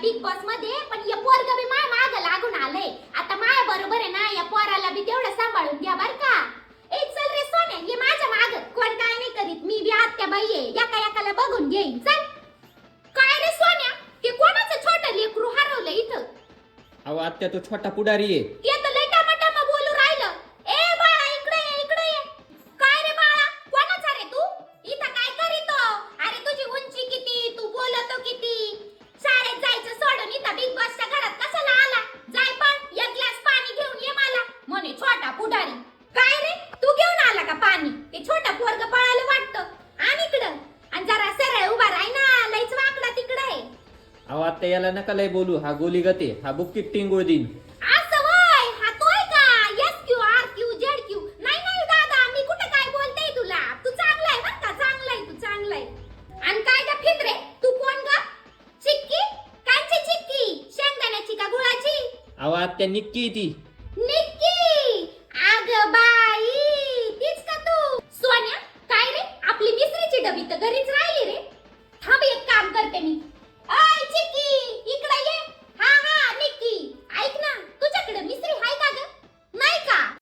Big बॉसमध्ये पण या पोरग बी माय माग लागून आले आता माय बरोबर आहे ना या पोराला बी तेवढं सांभाळून घ्या बर का. ए चल रे सोने ये माझ्या माग. कोण काय नाही करीत. मी बी आत्या बाई आहे. एका एकाला बघून घेईन. चल. काय रे सोन्या? ते कोणाचं छोटं लेकरू हरवलं इथं? अहो आत्या तो छोटा पुढारी आहे. ते तर पुढारी काय रे? तू घेऊन आला का पाणी? ते छोटा पोरग पळायला वाटतं. आणि इकडं. आणि जरा सरळ उभा राह ना. लईच वाकडा तिकडं आहे. अहो आत्या याला नका लय बोलू. हा गोली गते हा बुक्कीत टिंगूळ दिन. असं वय? हा तोय का? S Q R Q Z Q नाही नाही दादा. मी कुठं काय बोलते तुला? तू चांगला आहे बरं का? चांगला आहे तू चांगला आहे. आणि काय का फित्रे तू कोण ग? चिक्की? कायची चिक्की? शेंगदाण्याची का गुळाची? अहो आत्या निक्की ती निक्की अग बाई तीच का तू सोन्या काय रे आपली मिसरीची डबी तर घरीच राहिली रे. थांब एक काम करते मी.